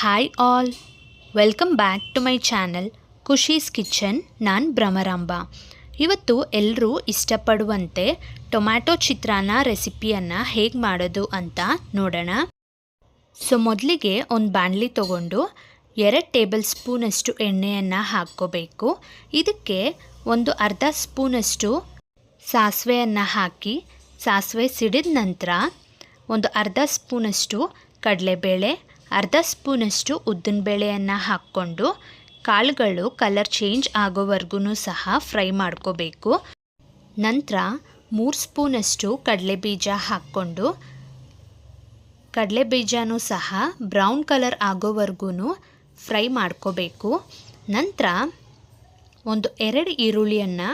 Hi all welcome back to my channel Khushi's kitchen ನಾನು ಭ್ರಮರಾಂಬ. ಇವತ್ತು ಎಲ್ಲರೂ ಇಷ್ಟಪಡುವಂತೆ ಟೊಮ್ಯಾಟೊ ಚಿತ್ರಾನ್ನ ರೆಸಿಪಿಯನ್ನು ಹೇಗೆ ಮಾಡೋದು ಅಂತ ನೋಡೋಣ. ಸೊ ಮೊದಲಿಗೆ ಒಂದು ಬಾಣಲಿ ತಗೊಂಡು ಎರಡು ಟೇಬಲ್ ಸ್ಪೂನಷ್ಟು ಎಣ್ಣೆಯನ್ನು ಹಾಕ್ಕೋಬೇಕು. ಇದಕ್ಕೆ ಒಂದು ಅರ್ಧ ಸ್ಪೂನಷ್ಟು ಸಾಸಿವೆಯನ್ನು ಹಾಕಿ, ಸಾಸಿವೆ ಸಿಡಿದ ನಂತರ ಒಂದು ಅರ್ಧ ಸ್ಪೂನಷ್ಟು ಕಡಲೆಬೇಳೆ ಅರ್ಧ ಸ್ಪೂನಷ್ಟು ಉದ್ದಿನ ಬೇಳೆಯನ್ನು ಹಾಕ್ಕೊಂಡು ಕಾಳುಗಳು ಕಲರ್ ಚೇಂಜ್ ಆಗೋವರೆಗೂ ಸಹ ಫ್ರೈ ಮಾಡ್ಕೋಬೇಕು. ನಂತರ ಮೂರು ಸ್ಪೂನಷ್ಟು ಕಡಲೆಬೀಜ ಹಾಕ್ಕೊಂಡು ಕಡಲೆಬೀಜನೂ ಸಹ ಬ್ರೌನ್ ಕಲರ್ ಆಗೋವರೆಗೂ ಫ್ರೈ ಮಾಡ್ಕೋಬೇಕು. ನಂತರ ಒಂದು ಎರಡು ಈರುಳ್ಳಿಯನ್ನು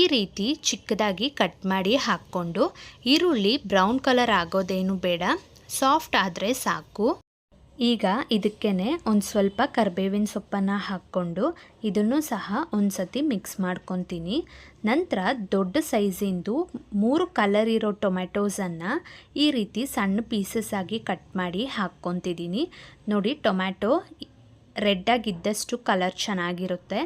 ಈ ರೀತಿ ಚಿಕ್ಕದಾಗಿ ಕಟ್ ಮಾಡಿ ಹಾಕ್ಕೊಂಡು ಈರುಳ್ಳಿ ಬ್ರೌನ್ ಕಲರ್ ಆಗೋದೇನು ಬೇಡ, ಸಾಫ್ಟ್ ಆದರೆ ಸಾಕು. ಈಗ ಇದಕ್ಕೇ ಒಂದು ಸ್ವಲ್ಪ ಕರ್ಬೇವಿನ ಸೊಪ್ಪನ್ನು ಹಾಕ್ಕೊಂಡು ಇದನ್ನು ಸಹ ಒಂದು ಸತಿ ಮಿಕ್ಸ್ ಮಾಡ್ಕೊತೀನಿ. ನಂತರ ದೊಡ್ಡ ಸೈಜಿಂದು ಮೂರು ಕಲರ್ ಇರೋ ಟೊಮ್ಯಾಟೋಸನ್ನು ಈ ರೀತಿ ಸಣ್ಣ ಪೀಸಸ್ ಆಗಿ ಕಟ್ ಮಾಡಿ ಹಾಕ್ಕೊತಿದ್ದೀನಿ. ನೋಡಿ ಟೊಮ್ಯಾಟೊ ರೆಡ್ಡಾಗಿದ್ದಷ್ಟು ಕಲರ್ ಚೆನ್ನಾಗಿರುತ್ತೆ.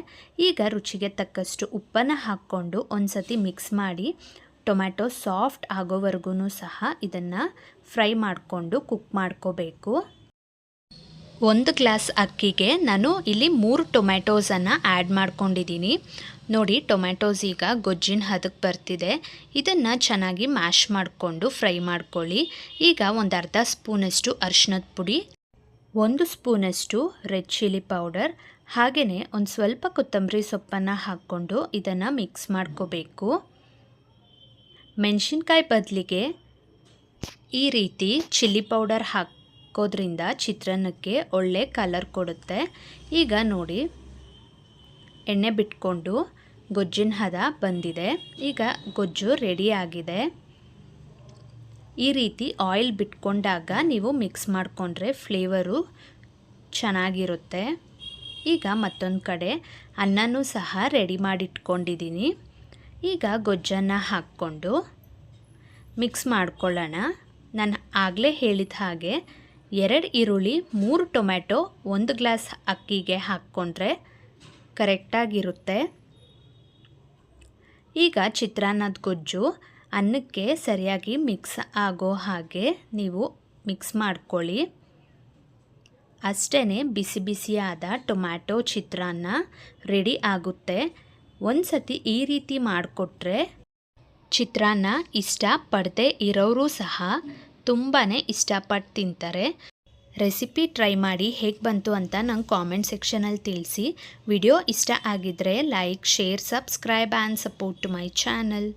ಈಗ ರುಚಿಗೆ ತಕ್ಕಷ್ಟು ಉಪ್ಪನ್ನು ಹಾಕ್ಕೊಂಡು ಒಂದು ಸತಿ ಮಿಕ್ಸ್ ಮಾಡಿ ಟೊಮ್ಯಾಟೊ ಸಾಫ್ಟ್ ಆಗೋವರೆಗೂ ಸಹ ಇದನ್ನು ಫ್ರೈ ಮಾಡಿಕೊಂಡು ಕುಕ್ ಮಾಡ್ಕೋಬೇಕು. ಒಂದು ಗ್ಲಾಸ್ ಅಕ್ಕಿಗೆ ನಾನು ಇಲ್ಲಿ ಮೂರು ಟೊಮ್ಯಾಟೋಸನ್ನು ಆ್ಯಡ್ ಮಾಡ್ಕೊಂಡಿದ್ದೀನಿ. ನೋಡಿ, ಟೊಮ್ಯಾಟೋಸ್ ಈಗ ಗೊಜ್ಜಿನ ಹದಕ್ಕೆ ಬರ್ತಿದೆ. ಇದನ್ನು ಚೆನ್ನಾಗಿ ಮ್ಯಾಶ್ ಮಾಡಿಕೊಂಡು ಫ್ರೈ ಮಾಡ್ಕೊಳ್ಳಿ. ಈಗ ಒಂದು ಅರ್ಧ ಸ್ಪೂನಷ್ಟು ಅರಿಶಿನದ ಪುಡಿ, ಒಂದು ಸ್ಪೂನಷ್ಟು ರೆಡ್ ಚಿಲ್ಲಿ ಪೌಡರ್, ಹಾಗೆಯೇ ಒಂದು ಸ್ವಲ್ಪ ಕೊತ್ತಂಬರಿ ಸೊಪ್ಪನ್ನು ಹಾಕ್ಕೊಂಡು ಇದನ್ನು ಮಿಕ್ಸ್ ಮಾಡ್ಕೋಬೇಕು. ಮೆಣಸಿನ್ಕಾಯಿ ಬದಲಿಗೆ ಈ ರೀತಿ ಚಿಲ್ಲಿ ಪೌಡರ್ ಹಾಕೋದ್ರಿಂದ ಚಿತ್ರಾನ್ನಕ್ಕೆ ಒಳ್ಳೆ ಕಲರ್ ಕೊಡುತ್ತೆ. ಈಗ ನೋಡಿ, ಎಣ್ಣೆ ಬಿಟ್ಕೊಂಡು ಗೊಜ್ಜಿನ ಹದ ಬಂದಿದೆ. ಈಗ ಗೊಜ್ಜು ರೆಡಿ ಆಗಿದೆ. ಈ ರೀತಿ ಆಯಿಲ್ ಬಿಟ್ಕೊಂಡಾಗ ನೀವು ಮಿಕ್ಸ್ ಮಾಡಿಕೊಂಡ್ರೆ ಫ್ಲೇವರು ಚೆನ್ನಾಗಿರುತ್ತೆ. ಈಗ ಮತ್ತೊಂದು ಕಡೆ ಅನ್ನನೂ ಸಹ ರೆಡಿ ಮಾಡಿಟ್ಕೊಂಡಿದ್ದೀನಿ ಈಗ ಗೊಜ್ಜನ್ನು ಹಾಕ್ಕೊಂಡು ಮಿಕ್ಸ್ ಮಾಡ್ಕೊಳ್ಳೋಣ. ನಾನು ಆಗಲೇ ಹೇಳಿದ ಹಾಗೆ ಎರಡು ಈರುಳ್ಳಿ, ಮೂರು ಟೊಮ್ಯಾಟೊ, ಒಂದು ಗ್ಲಾಸ್ ಅಕ್ಕಿಗೆ ಹಾಕ್ಕೊಂಡ್ರೆ ಕರೆಕ್ಟಾಗಿರುತ್ತೆ. ಈಗ ಚಿತ್ರಾನ್ನದ ಗೊಜ್ಜು ಅನ್ನಕ್ಕೆ ಸರಿಯಾಗಿ ಮಿಕ್ಸ್ ಆಗೋ ಹಾಗೆ ನೀವು ಮಿಕ್ಸ್ ಮಾಡ್ಕೊಳ್ಳಿ. ಅಷ್ಟೇ ಬಿಸಿ ಬಿಸಿಯಾದ ಟೊಮ್ಯಾಟೊ ಚಿತ್ರಾನ್ನ ರೆಡಿ ಆಗುತ್ತೆ. ಒಂದು ಸತಿ ಈ ರೀತಿ ಮಾಡಿಕೊಟ್ರೆ ಚಿತ್ರಾನ್ನ ಇಷ್ಟಪಡದೆ ಇರೋರು ಸಹ ತುಂಬಾ ಇಷ್ಟಪಟ್ಟು ತಿಂತಾರೆ. ರೆಸಿಪಿ ಟ್ರೈ ಮಾಡಿ ಹೇಗೆ ಬಂತು ಅಂತ ನಂಗೆ ಕಾಮೆಂಟ್ ಸೆಕ್ಷನಲ್ಲಿ ತಿಳಿಸಿ. ವಿಡಿಯೋ ಇಷ್ಟ ಆಗಿದ್ದರೆ like, share, subscribe and support to my channel.